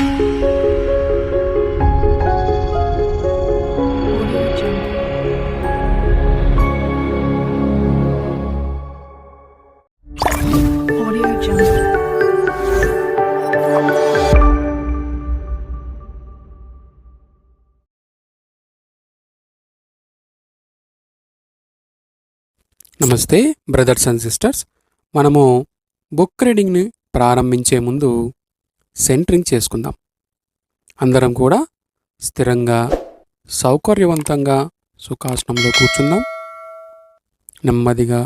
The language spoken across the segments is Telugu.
నమస్తే బ్రదర్స్ అండ్ సిస్టర్స్. మనము బుక్ రీడింగ్ని ప్రారంభించే ముందు సెంటరింగ్ చేసుకుందాం. అందరం కూడా స్థిరంగా సౌకర్యవంతంగా సుఖాసనంలో కూర్చుందాం. నెమ్మదిగా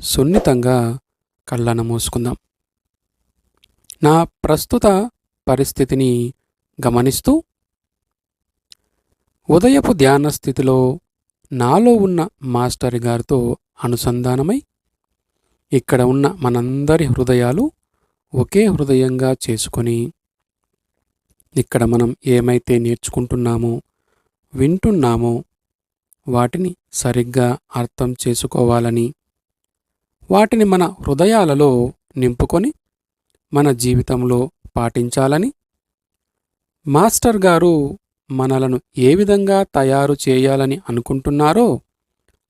సున్నితంగా కళ్ళను మూసుకుందాం. నా ప్రస్తుత పరిస్థితిని గమనిస్తూ ఉదయపు ధ్యాన స్థితిలో నాలో ఉన్న మాస్టర్ గారితో అనుసంధానమై ఇక్కడ ఉన్న మనందరి హృదయాలు ఒకే హృదయంగా చేసుకొని ఇక్కడ మనం ఏమైతే నేర్చుకుంటున్నామో వింటున్నామో వాటిని సరిగ్గా అర్థం చేసుకోవాలని వాటిని మన హృదయాలలో నింపుకొని మన జీవితంలో పాటించాలని మాస్టర్ గారు మనలను ఏ విధంగా తయారు చేయాలని అనుకుంటున్నారో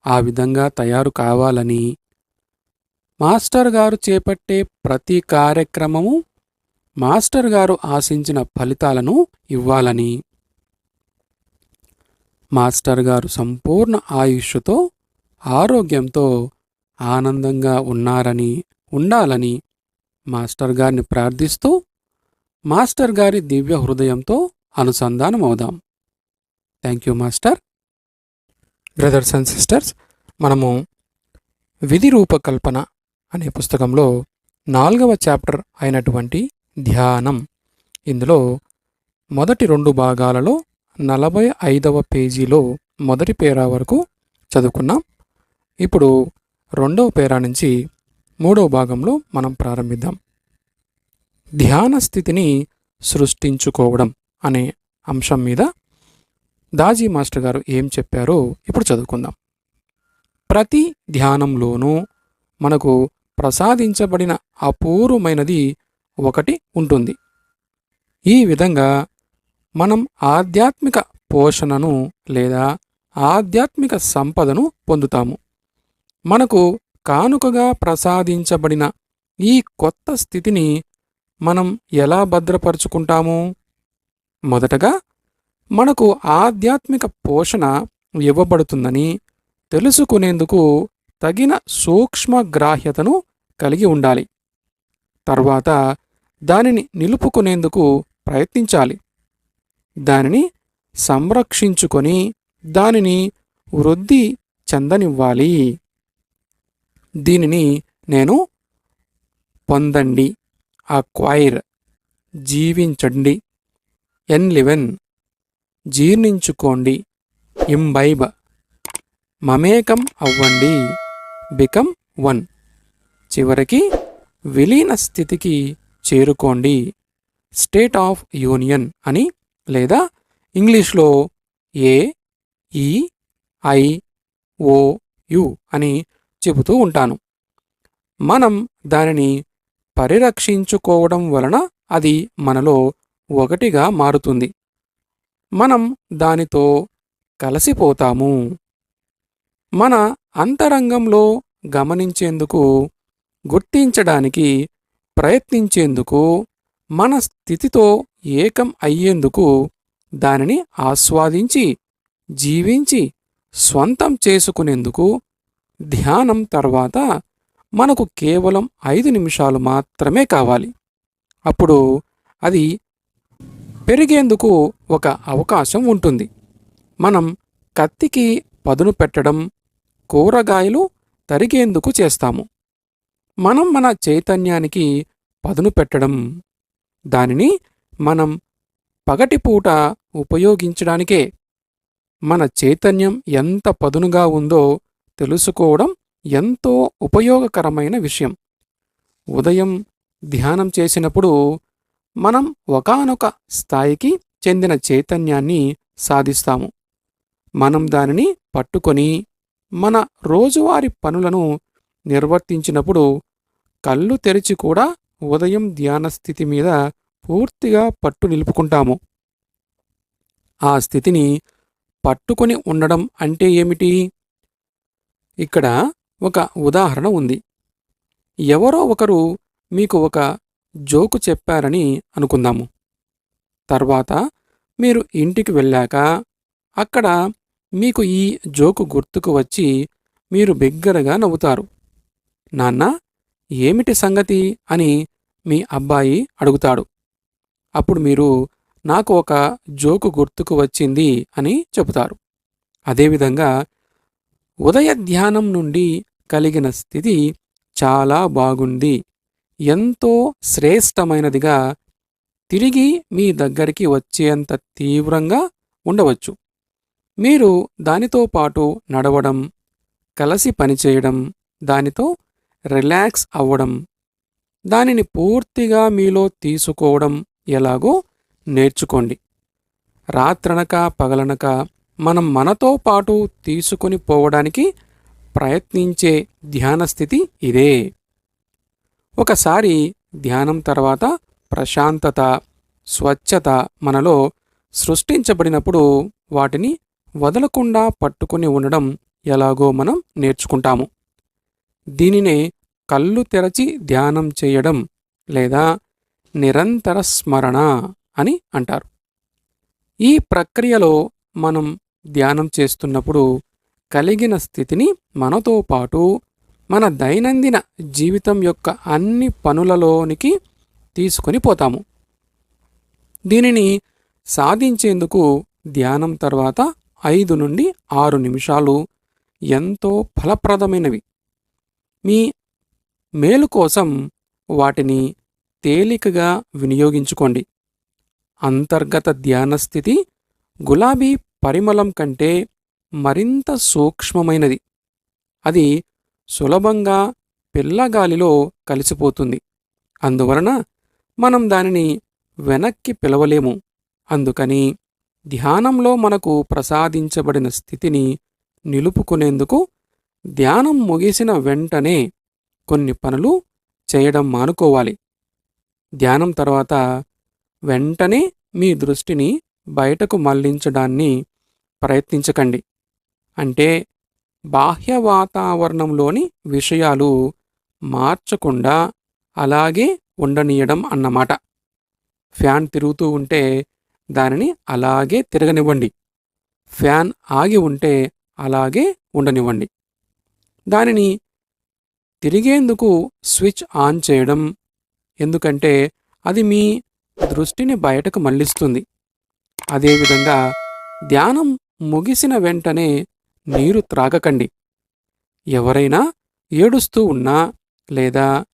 ఆ విధంగా తయారు కావాలని మాస్టర్ గారు చేపట్టే ప్రతి కార్యక్రమము మాస్టర్ గారు ఆశించిన ఫలితాలను ఇవ్వాలని. మాస్టర్ గారు సంపూర్ణ ఆయుష్తో ఆరోగ్యంతో ఆనందంగా ఉన్నారని ఉండాలని మాస్టర్ గారిని ప్రార్థిస్తూ మాస్టర్ గారి దివ్య హృదయంతో అనుసంధానమవుదాం thank you master. Brothers and sisters మనము విధి రూపకల్పన అనే పుస్తకంలో నాలుగవ చాప్టర్ అయినటువంటి ధ్యానం. ఇందులో మొదటి రెండు భాగాలలో నలభై ఐదవ పేజీలో మొదటి పేరా వరకు చదువుకున్నాం. ఇప్పుడు రెండవ పేరా నుంచి మూడవ భాగంలో మనం ప్రారంభిద్దాం. ధ్యాన స్థితిని సృష్టించుకోవడం అనే అంశం మీద దాజీ మాస్టర్ గారు ఏం చెప్పారో ఇప్పుడు చదువుకుందాం. ప్రతి ధ్యానంలోనూ మనకు ప్రసాదించబడిన అపూర్వమైనది ఒకటి ఉంటుంది. ఈ విధంగా మనం ఆధ్యాత్మిక పోషణను లేదా ఆధ్యాత్మిక సంపదను పొందుతాము. మనకు కానుకగా ప్రసాదించబడిన ఈ కొత్త స్థితిని మనం ఎలా భద్రపరుచుకుంటాము? మొదటగా మనకు ఆధ్యాత్మిక పోషణ ఇవ్వబడుతుందని తెలుసుకునేందుకు తగిన సూక్ష్మగ్రాహ్యతను కలిగి ఉండాలి. తర్వాత దానిని నిలుపుకునేందుకు ప్రయత్నించాలి. దానిని సంరక్షించుకొని దానిని వృద్ధి చెందనివ్వాలి. దీనిని నేను పొందండి. అక్వైర్. జీవించండి. ఎన్లివెన్. జీర్ణించుకోండి. ఇంబైబ్. మమేకం అవ్వండి. Become one. చివరికి విలీన స్థితికి చేరుకోండి. స్టేట్ ఆఫ్ యూనియన్ అని లేదా ఇంగ్లీష్లో ఏ ఈ ఐ ఓ యు అని చెబుతూ ఉంటాను. మనం దానిని పరిరక్షించుకోవడం వలన అది మనలో ఒకటిగా మారుతుంది. మనం దానితో కలిసిపోతాము. మన అంతరంగంలో గమనించేందుకు గుర్తించడానికి ప్రయత్నించేందుకు మన స్థితితో ఏకం అయ్యేందుకు దానిని ఆస్వాదించి జీవించి స్వంతం చేసుకునేందుకు ధ్యానం తర్వాత మనకు కేవలం ఐదు నిమిషాలు మాత్రమే కావాలి. అప్పుడు అది పెరిగేందుకు ఒక అవకాశం ఉంటుంది. మనం కత్తికి పదును పెట్టడం కూరగాయలు తరిగేందుకు చేస్తాము. మనం మన చైతన్యానికి పదును పెట్టడం దానిని మనం పగటిపూట ఉపయోగించడానికే. మన చైతన్యం ఎంత పదునుగా ఉందో తెలుసుకోవడం ఎంతో ఉపయోగకరమైన విషయం. ఉదయం ధ్యానం చేసినప్పుడు మనం ఒకానొక స్థాయికి చెందిన చైతన్యాన్ని సాధిస్తాము. మనం దానిని పట్టుకొని మన రోజువారి పనులను నిర్వర్తించినప్పుడు కళ్ళు తెరిచి కూడా ఉదయం ధ్యాన స్థితి మీద పూర్తిగా పట్టు నిలుపుకుంటాము. ఆ స్థితిని పట్టుకొని ఉండడం అంటే ఏమిటి? ఇక్కడ ఒక ఉదాహరణ ఉంది. ఎవరో ఒకరు మీకు ఒక జోకు చెప్పారని అనుకుందాము. తర్వాత మీరు ఇంటికి వెళ్ళాక అక్కడ మీకు ఈ జోకు గుర్తుకు వచ్చి మీరు బిగ్గరగా నవ్వుతారు. నాన్న ఏమిటి సంగతి? అని మీ అబ్బాయి అడుగుతాడు. అప్పుడు మీరు నాకు ఒక జోకు గుర్తుకు వచ్చింది అని చెబుతారు. అదేవిధంగా ఉదయ ధ్యానం నుండి కలిగిన స్థితి చాలా బాగుంది. ఎంతో శ్రేష్టమైనదిగా తిరిగి మీ దగ్గరికి వచ్చేంత తీవ్రంగా ఉండవచ్చు. మీరు దానితో పాటు నడవడం కలిసి పనిచేయడం దానితో రిలాక్స్ అవ్వడం. దానిని పూర్తిగా మీలో తీసుకోవడం ఎలాగో నేర్చుకోండి. రాత్రనక పగలనక మనం మనతో పాటు తీసుకొని పోవడానికి ప్రయత్నించే ధ్యాన స్థితి ఇదే. ఒకసారి ధ్యానం తర్వాత ప్రశాంతత స్వచ్ఛత మనలో సృష్టించబడినప్పుడు వాటిని వదలకుండా పట్టుకుని ఉండడం ఎలాగో మనం నేర్చుకుంటాము. దీనినే కళ్ళు తెరచి ధ్యానం చేయడం లేదా నిరంతర స్మరణ అని అంటారు. ఈ ప్రక్రియలో మనం ధ్యానం చేస్తున్నప్పుడు కలిగిన స్థితిని మనతో పాటు మన దైనందిన జీవితం యొక్క అన్ని పనులలోనికి తీసుకొని పోతాము. దీనిని సాధించేందుకు ధ్యానం తర్వాత ఐదు నుండి ఆరు నిమిషాలు ఎంతో ఫలప్రదమైనవి. మీ మేలు కోసం వాటిని తేలికగా వినియోగించుకోండి. అంతర్గత ధ్యానస్థితి గులాబీ పరిమళం కంటే మరింత సూక్ష్మమైనది. అది సులభంగా పిల్లగాలిలో కలిసిపోతుంది. అందువలన మనం దానిని వెనక్కి పిలవలేము. అందుకని ధ్యానంలో మనకు ప్రసాదించబడిన స్థితిని నిలుపుకునేందుకు ధ్యానం ముగిసిన వెంటనే కొన్ని పనులు చేయడం మానుకోవాలి. ధ్యానం తర్వాత వెంటనే మీ దృష్టిని బయటకు మళ్ళించడాన్ని ప్రయత్నించకండి. అంటే బాహ్య వాతావరణంలోని విషయాలు మార్చకుండా అలాగే ఉండనీయడం అన్నమాట. ఫ్యాన్ తిరుగుతూ ఉంటే దానిని అలాగే తిరగనివ్వండి. ఫ్యాన్ ఆగి ఉంటే అలాగే ఉండనివ్వండి. దానిని తిరిగేందుకు స్విచ్ ఆన్ చేయడం ఎందుకంటే అది మీ దృష్టిని బయటకు మళ్ళిస్తుంది అదేవిధంగా ధ్యానం ముగిసిన వెంటనే నీరు త్రాగకండి. ఎవరైనా ఏడుస్తూ ఉన్నా లేదా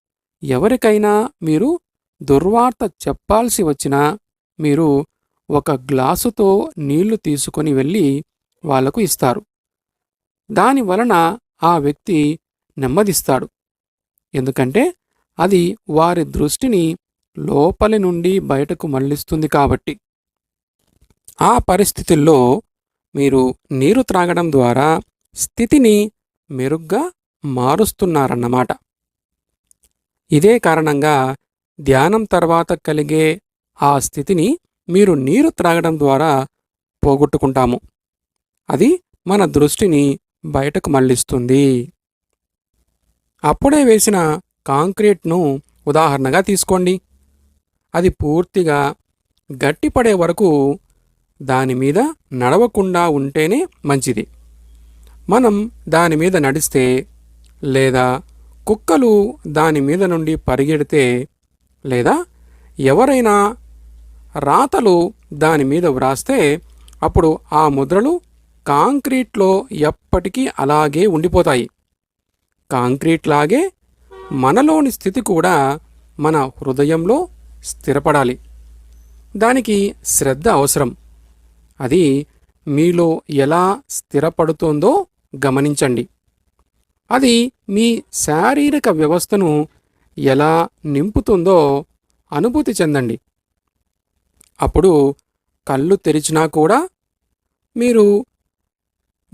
ఎవరికైనా మీరు దుర్వార్త చెప్పాల్సి వచ్చినా మీరు ఒక గ్లాసుతో నీళ్ళు తీసుకొని వెళ్ళి వాళ్ళకు ఇస్తారు. దాని వలన ఆ వ్యక్తి నెమ్మదిస్తాడు. ఎందుకంటే అది వారి దృష్టిని లోపలి నుండి బయటకు మళ్ళిస్తుంది కాబట్టి. ఆ పరిస్థితుల్లో మీరు నీరు త్రాగడం ద్వారా స్థితిని మెరుగ్గా మారుస్తున్నారన్నమాట. ఇదే కారణంగా ధ్యానం తర్వాత కలిగే ఆ స్థితిని మీరు నీరు త్రాగడం ద్వారా పోగొట్టుకుంటాము. అది మన దృష్టిని బయటకు మళ్ళిస్తుంది అప్పుడే వేసిన కాంక్రీట్ను ఉదాహరణగా తీసుకోండి. అది పూర్తిగా గట్టిపడే వరకు దాని మీద నడవకుండా ఉంటేనే మంచిది. మనం దాని మీద నడిస్తే లేదా కుక్కలు దాని మీద నుండి పరిగెడితే లేదా ఎవరైనా రాతలు దాని మీద వ్రాస్తే అప్పుడు ఆ ముద్రలు కాంక్రీట్లో ఎప్పటికీ అలాగే ఉండిపోతాయి. కాంక్రీట్ లాగే మనలోని స్థితి కూడా మన హృదయంలో స్థిరపడాలి. దానికి శ్రద్ధ అవసరం. అది మీలో ఎలా స్థిరపడుతోందో గమనించండి. అది మీ శారీరక వ్యవస్థను ఎలా నింపుతుందో అనుభూతి చెందండి. అప్పుడు కళ్ళు తెరిచినా కూడా మీరు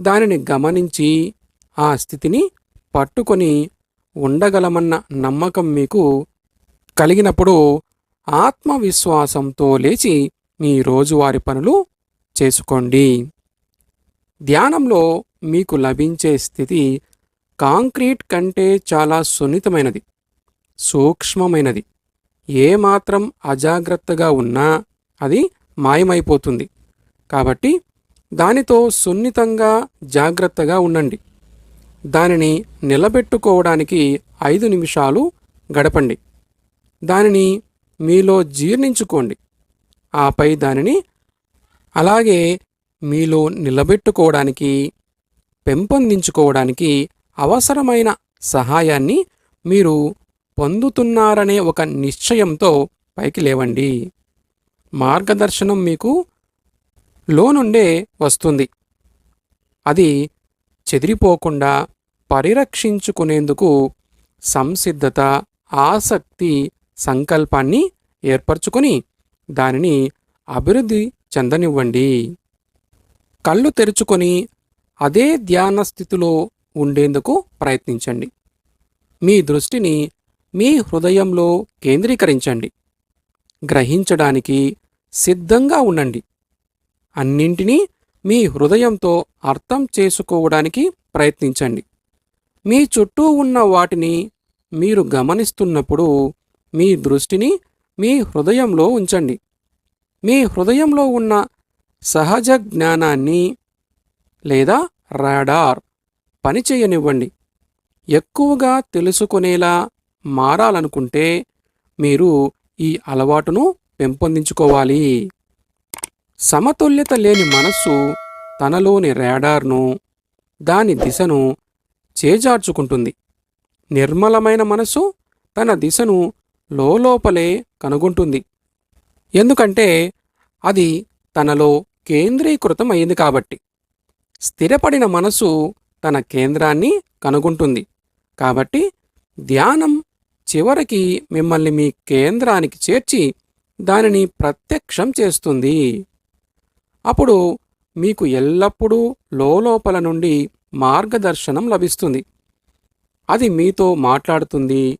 దానిని గమనించి ఆ స్థితిని పట్టుకొని ఉండగలమన్న నమ్మకం మీకు కలిగినప్పుడు ఆత్మవిశ్వాసంతో లేచి మీ రోజువారి పనులు చేసుకోండి. ధ్యానంలో మీకు లభించే స్థితి కాంక్రీట్ కంటే చాలా సున్నితమైనది సూక్ష్మమైనది. ఏమాత్రం అజాగ్రత్తగా ఉన్నా అది మాయమైపోతుంది. కాబట్టి దానితో సున్నితంగా జాగ్రత్తగా ఉండండి. దానిని నిలబెట్టుకోవడానికి ఐదు నిమిషాలు గడపండి. దానిని మీలో జీర్ణించుకోండి. ఆపై దానిని అలాగే మీలో నిలబెట్టుకోవడానికి పెంపొందించుకోవడానికి అవసరమైన సహాయాన్ని మీరు పొందుతున్నారనే ఒక నిశ్చయంతో పైకి లేవండి. మార్గదర్శనం మీకు లోనుండే వస్తుంది. అది చెదిరిపోకుండా పరిరక్షించుకునేందుకు సంసిద్ధత ఆసక్తి సంకల్పాన్ని ఏర్పరచుకుని దానిని అభివృద్ధి చెందనివ్వండి. కళ్ళు తెరుచుకొని అదే ధ్యాన స్థితిలో ఉండేందుకు ప్రయత్నించండి. మీ దృష్టిని మీ హృదయంలో కేంద్రీకరించండి. గ్రహించడానికి సిద్ధంగా ఉండండి. అన్నింటినీ మీ హృదయంతో అర్థం చేసుకోవడానికి ప్రయత్నించండి. మీ చుట్టూ ఉన్న వాటిని మీరు గమనిస్తున్నప్పుడు మీ దృష్టిని మీ హృదయంలో ఉంచండి. మీ హృదయంలో ఉన్న సహజ జ్ఞానాన్ని లేదా రాడార్ పనిచేయనివ్వండి ఎక్కువగా తెలుసుకునేలా మారాలనుకుంటే మీరు ఈ అలవాటును పెంపొందించుకోవాలి. సమతుల్యత లేని మనస్సు తనలోని రాడార్ను దాని దిశను చేజార్చుకుంటుంది. నిర్మలమైన మనస్సు తన దిశను లోపలే కనుగొంటుంది. ఎందుకంటే అది తనలో కేంద్రీకృతం అయింది కాబట్టి. స్థిరపడిన మనసు తన కేంద్రాన్ని కనుగొంటుంది. కాబట్టి ధ్యానం చివరికి మిమ్మల్ని మీ కేంద్రానికి చేర్చి దానిని ప్రత్యక్షం చేస్తుంది. అప్పుడు మీకు ఎల్లప్పుడూ లోపల నుండి మార్గదర్శనం లభిస్తుంది. అది మీతో మాట్లాడుతుంది.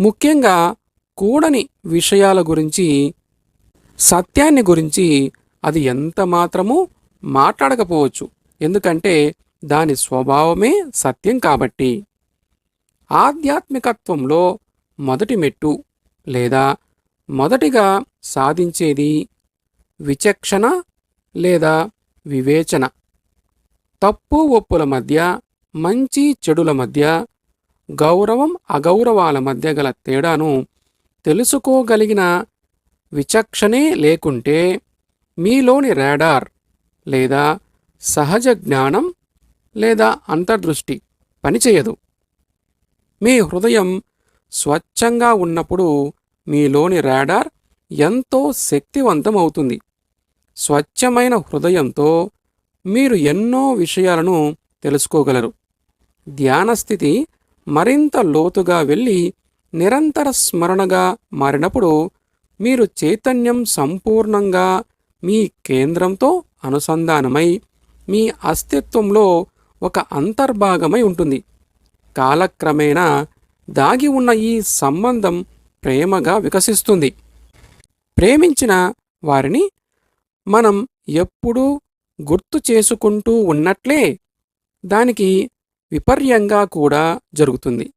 ముఖ్యంగా కూడని విషయాల గురించి సత్యాన్ని గురించి అది ఎంత మాత్రమూ మాట్లాడకపోవచ్చు. ఎందుకంటే దాని స్వభావమే సత్యం కాబట్టి. ఆధ్యాత్మికత్వంలో మొదటి మెట్టు లేదా మొదటిగా సాధించేది విచక్షణ లేదా వివేచన. తప్పు ఒప్పుల మధ్య మంచి చెడుల మధ్య గౌరవం అగౌరవాల మధ్య గల తేడాను తెలుసుకోగలిగిన విచక్షణే లేకుంటే మీలోని రాడార్ లేదా సహజ జ్ఞానం లేదా అంతర్దృష్టి పనిచేయదు. మీ హృదయం స్వచ్ఛంగా ఉన్నప్పుడు మీలోని రాడార్ ఎంతో శక్తివంతమవుతుంది. స్వచ్ఛమైన హృదయంతో మీరు ఎన్నో విషయాలను తెలుసుకోగలరు. ధ్యానస్థితి మరింత లోతుగా వెళ్ళి నిరంతర స్మరణగా మారినప్పుడు మీరు చైతన్యం సంపూర్ణంగా మీ కేంద్రంతో అనుసంధానమై మీ అస్తిత్వంలో ఒక అంతర్భాగమై ఉంటుంది. కాలక్రమేణా దాగి ఉన్న ఈ సంబంధం ప్రేమగా వికసిస్తుంది. ప్రేమించిన వారిని మనం ఎప్పుడూ గుర్తు చేసుకుంటూ ఉన్నట్లే దానికి విపర్యంగా కూడా జరుగుతుంది.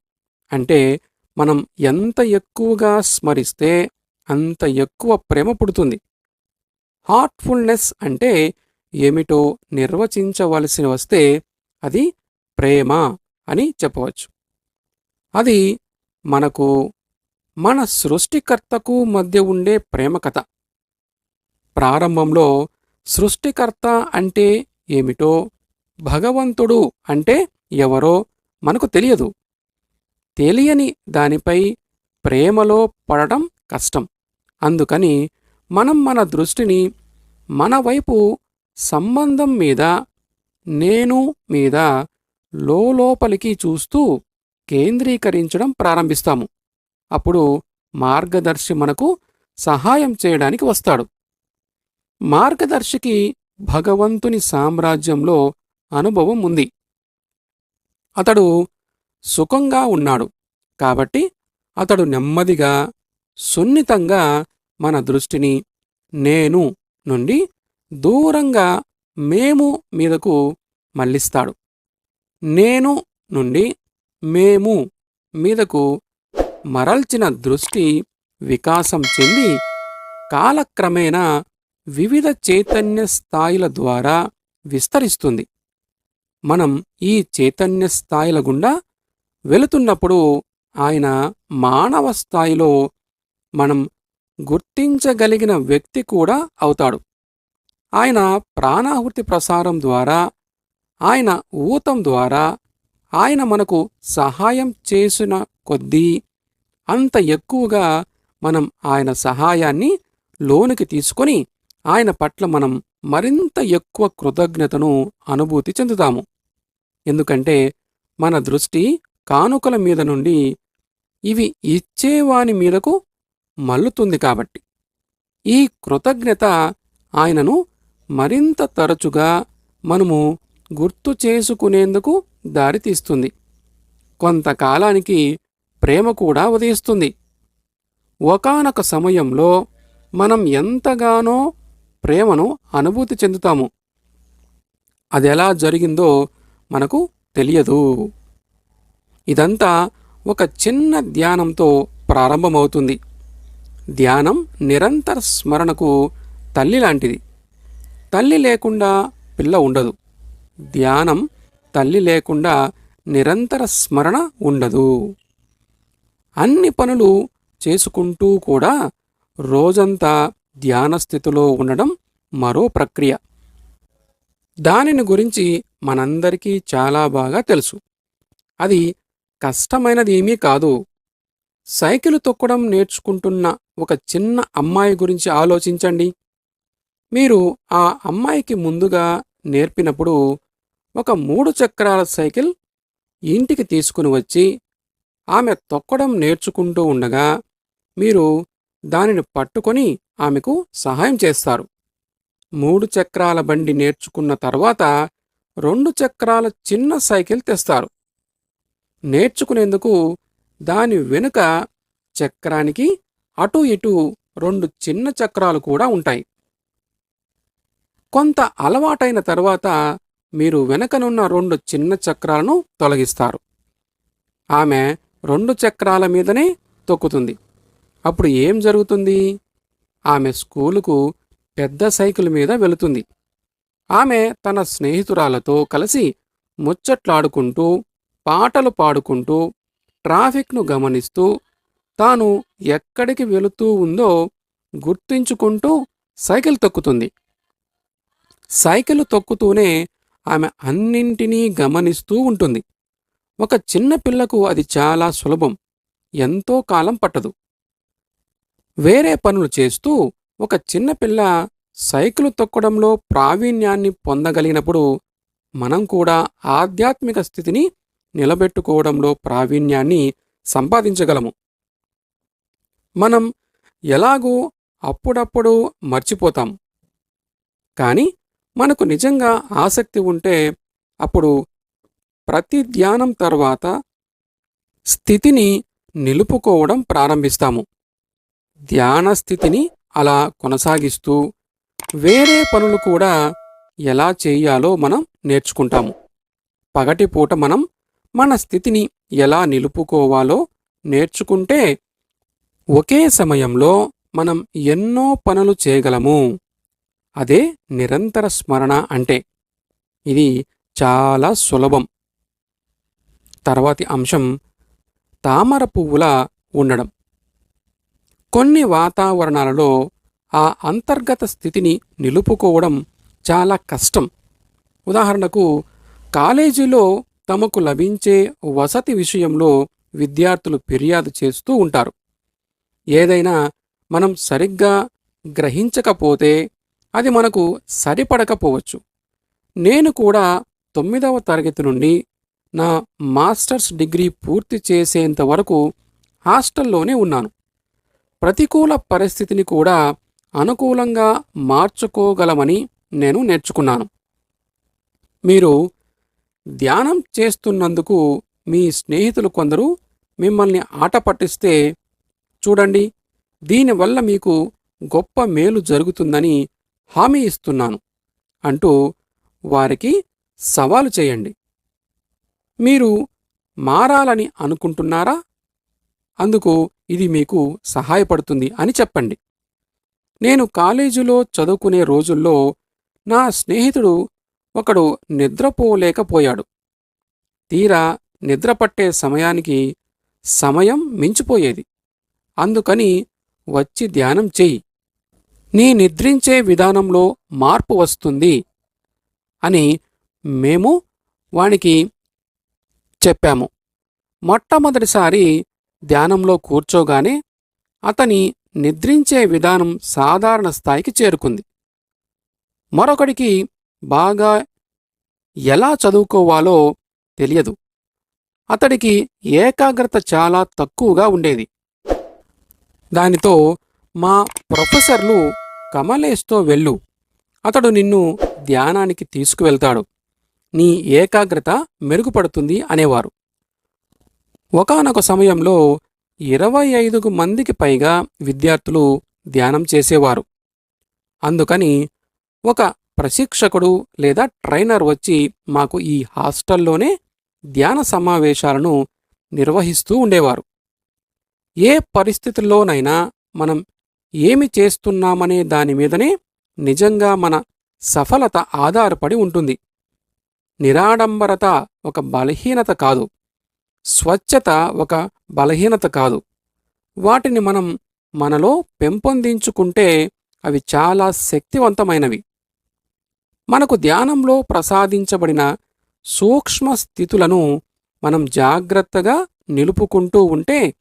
అంటే మనం ఎంత ఎక్కువగా స్మరిస్తే అంత ఎక్కువ ప్రేమ పుడుతుంది. హార్ట్ఫుల్నెస్ అంటే ఏమిటో నిర్వచించవలసి వస్తే అది ప్రేమ అని చెప్పవచ్చు. అది మనకు మన సృష్టికర్తకు మధ్య ఉండే ప్రేమ కథ. ప్రారంభంలో సృష్టికర్త అంటే ఏమిటో భగవంతుడు అంటే ఎవరో మనకు తెలియదు. తెలియని దానిపై ప్రేమలో పడటం కష్టం. అందుకని మనం మన దృష్టిని మన వైపు సంబంధం మీద నేను మీద లోపలికి చూస్తూ కేంద్రీకరించడం ప్రారంభిస్తాము. అప్పుడు మార్గదర్శి మనకు సహాయం చేయడానికి వస్తాడు. మార్గదర్శికి భగవంతుని సామ్రాజ్యంలో అనుభవం ఉంది. అతడు సుఖంగా ఉన్నాడు. కాబట్టి అతడు నెమ్మదిగా సున్నితంగా మన దృష్టిని నేను నుండి దూరంగా మేము మీదకు మళ్ళిస్తాడు. నేను నుండి మేము మీదకు మరల్చిన దృష్టి వికాసం చెంది కాలక్రమేణా వివిధ చైతన్య స్థాయిల ద్వారా విస్తరిస్తుంది. మనం ఈ చైతన్య స్థాయిల గుండా వెళుతున్నప్పుడు ఆయన మానవ స్థాయిలో మనం గుర్తించగలిగిన వ్యక్తి కూడా అవుతాడు. ఆయన ప్రాణాహుతి ప్రసారం ద్వారా ఆయన ఊతం ద్వారా ఆయన మనకు సహాయం చేసిన కొద్దీ అంత ఎక్కువగా మనం ఆయన సహాయాన్ని లోనికి తీసుకొని ఆయన పట్ల మనం మరింత ఎక్కువ కృతజ్ఞతను అనుభూతి చెందుతాము. ఎందుకంటే మన దృష్టి కానుకల మీద నుండి ఇవి ఇచ్చేవాని మీదకు మల్లుతుంది కాబట్టి. ఈ కృతజ్ఞత ఆయనను మరింత తరచుగా మనము గుర్తు చేసుకునేందుకు దారితీస్తుంది. కొంతకాలానికి ప్రేమ కూడా ఉదయిస్తుంది. ఒకానొక సమయంలో మనం ఎంతగానో ప్రేమను అనుభూతి చెందుతాము. అది ఎలా జరిగిందో మనకు తెలియదు. ఇదంతా ఒక చిన్న ధ్యానంతో ప్రారంభమవుతుంది. ధ్యానం నిరంతర స్మరణకు తల్లి లాంటిది. తల్లి లేకుండా పిల్ల ఉండదు. ధ్యానం తల్లి లేకుండా నిరంతర స్మరణ ఉండదు. అన్ని పనులు చేసుకుంటూ కూడా రోజంతా ధ్యాన స్థితిలో ఉండడం మరో ప్రక్రియ. దానిని గురించి మనందరికీ చాలా బాగా తెలుసు. అది కష్టమైనది ఏమీ కాదు. సైకిల్ తొక్కడం నేర్చుకుంటున్న ఒక చిన్న అమ్మాయి గురించి ఆలోచించండి. మీరు ఆ అమ్మాయికి ముందుగా నేర్పినప్పుడు ఒక మూడు చక్రాల సైకిల్ ఇంటికి తీసుకుని వచ్చి ఆమె తొక్కడం నేర్చుకుంటూ ఉండగా మీరు దానిని పట్టుకొని ఆమెకు సహాయం చేస్తారు. మూడు చక్రాల బండి నేర్చుకున్న తర్వాత రెండు చక్రాల చిన్న సైకిల్ తెస్తారు. నేర్చుకునేందుకు దాని వెనుక చక్రానికి అటు ఇటు రెండు చిన్న చక్రాలు కూడా ఉంటాయి. కొంత అలవాటైన తర్వాత మీరు వెనకనున్న రెండు చిన్న చక్రాలను తొలగిస్తారు. ఆమె రెండు చక్రాల మీదనే తొక్కుతుంది. అప్పుడు ఏం జరుగుతుంది? ఆమె స్కూలుకు పెద్ద సైకిల్ మీద వెళుతుంది. ఆమె తన స్నేహితురాలతో కలిసి ముచ్చట్లాడుకుంటూ పాటలు పాడుకుంటూ ట్రాఫిక్ను గమనిస్తూ తాను ఎక్కడికి వెళుతూ ఉందో గుర్తించుకుంటూ సైకిల్ తొక్కుతుంది. సైకిల్ తొక్కుతూనే ఆమె అన్నింటినీ గమనిస్తూ ఉంటుంది. ఒక చిన్న పిల్లకు అది చాలా సులభం. ఎంతో కాలం పట్టదు. వేరే పనులు చేస్తూ ఒక చిన్నపిల్ల సైకిలు సైకిల్ తొక్కడంలో ప్రావీణ్యాన్ని పొందగలిగినప్పుడు మనం కూడా ఆధ్యాత్మిక స్థితిని నిలబెట్టుకోవడంలో ప్రావీణ్యాన్ని సంపాదించగలము. మనం ఎలాగూ అప్పుడప్పుడు మర్చిపోతాం. కానీ మనకు నిజంగా ఆసక్తి ఉంటే అప్పుడు ప్రతి ధ్యానం తర్వాత స్థితిని నిలుపుకోవడం ప్రారంభిస్తాము. ధ్యాన స్థితిని అలా కొనసాగిస్తూ వేరే పనులు కూడా ఎలా చేయాలో మనం నేర్చుకుంటాము. పగటిపూట మనం మన స్థితిని ఎలా నిలుపుకోవాలో నేర్చుకుంటే ఒకే సమయంలో మనం ఎన్నో పనులు చేయగలము. అదే నిరంతర స్మరణ అంటే ఇది చాలా సులభం. తర్వాతి అంశం తామర పువ్వుల ఉండడం. కొన్ని వాతావరణాలలో ఆ అంతర్గత స్థితిని నిలుపుకోవడం చాలా కష్టం. ఉదాహరణకు కాలేజీలో తమకు లభించే వసతి విషయంలో విద్యార్థులు ఫిర్యాదు చేస్తూ ఉంటారు. ఏదైనా మనం సరిగ్గా గ్రహించకపోతే అది మనకు సరిపడకపోవచ్చు. నేను కూడా తొమ్మిదవ తరగతి నుండి నా మాస్టర్స్ డిగ్రీ పూర్తి చేసేంత వరకు హాస్టల్లోనే ఉన్నాను. ప్రతికూల పరిస్థితిని కూడా అనుకూలంగా మార్చుకోగలమని నేను నేర్చుకున్నాను. మీరు ధ్యానం చేస్తున్నందుకు మీ స్నేహితులు కొందరు మిమ్మల్ని ఆట పట్టిస్తే చూడండి దీనివల్ల మీకు గొప్ప మేలు జరుగుతుందని హామీ ఇస్తున్నాను అంటూ వారికి సవాలు చేయండి. మీరు మారాలని అనుకుంటున్నారా? అందుకు ఇది మీకు సహాయపడుతుంది అని చెప్పండి. నేను కాలేజీలో చదువుకునే రోజుల్లో నా స్నేహితుడు ఒకడు నిద్రపోలేకపోయాడు. తీరా నిద్రపట్టే సమయానికి సమయం మించిపోయేది. అందుకని వచ్చి ధ్యానం చెయ్యి నీ నిద్రించే విధానంలో మార్పు వస్తుంది అని మేము వానికి చెప్పాము. మొట్టమొదటిసారి ధ్యానంలో కూర్చోగానే అతని నిద్రించే విధానం సాధారణ స్థాయికి చేరుకుంది. మరొకడికి బాగా ఎలా చదువుకోవాలో తెలియదు. అతడికి ఏకాగ్రత చాలా తక్కువగా ఉండేది. దానితో మా ప్రొఫెసర్లు కమలేష్తో వెళ్ళు. అతడు నిన్ను ధ్యానానికి తీసుకువెళ్తాడు. నీ ఏకాగ్రత మెరుగుపడుతుంది అనేవారు. ఒకానొక సమయంలో ఇరవై ఐదుకు మందికి పైగా విద్యార్థులు ధ్యానం చేసేవారు. అందుకని ఒక ప్రశిక్షకుడు లేదా ట్రైనర్ వచ్చి మాకు ఈ హాస్టల్లోనే ధ్యాన సమావేశాలను నిర్వహిస్తూ ఉండేవారు. ఏ పరిస్థితుల్లోనైనా మనం ఏమి చేస్తున్నామనే దాని మీదనే నిజంగా మన సఫలత ఆధారపడి ఉంటుంది. నిరాడంబరత ఒక బలహీనత కాదు. స్వచ్ఛత ఒక బలహీనత కాదు. వాటిని మనం మనలో పెంపొందించుకుంటే అవి చాలా శక్తివంతమైనవి. మనకు ధ్యానంలో ప్రసాదించబడిన సూక్ష్మ స్థితులను మనం జాగ్రత్తగా నిలుపుకుంటూ ఉంటే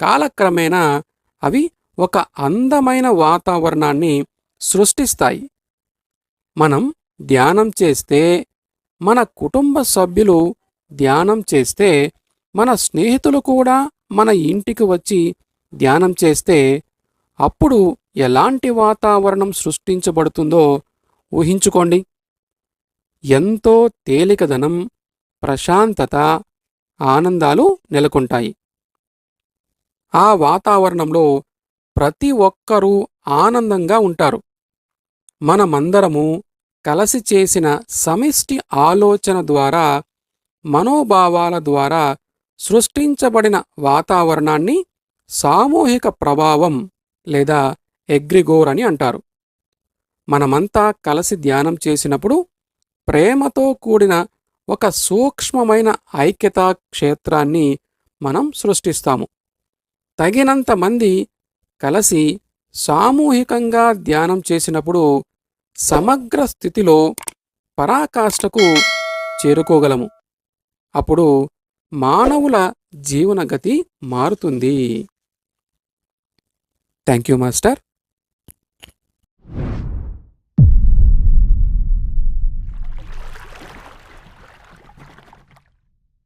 కాలక్రమేణా అవి ఒక అందమైన వాతావరణాన్ని సృష్టిస్తాయి. మనం ధ్యానం చేస్తే మన కుటుంబ సభ్యులు ధ్యానం చేస్తే మన స్నేహితులు కూడా మన ఇంటికి వచ్చి ధ్యానం చేస్తే అప్పుడు ఎలాంటి వాతావరణం సృష్టించబడుతుందో ఊహించుకోండి. ఎంతో తేలికదనం ప్రశాంతత ఆనందాలు నెలకొంటాయి. ఆ వాతావరణంలో ప్రతి ఒక్కరూ ఆనందంగా ఉంటారు. మనమందరము కలసి చేసిన సమిష్టి ఆలోచన ద్వారా మనోభావాల ద్వారా సృష్టించబడిన వాతావరణాన్ని సామూహిక ప్రభావం లేదా ఎగ్రిగోర్ అని అంటారు. మనమంతా కలిసి ధ్యానం చేసినప్పుడు ప్రేమతో కూడిన ఒక సూక్ష్మమైన ఐక్యతా క్షేత్రాన్ని మనం సృష్టిస్తాము. తగినంత మంది కలిసి సామూహికంగా ధ్యానం చేసినప్పుడు సమగ్ర స్థితిలో పరాకాష్ఠకు చేరుకోగలము. అప్పుడు మానవుల జీవనగతి మారుతుంది. Thank you master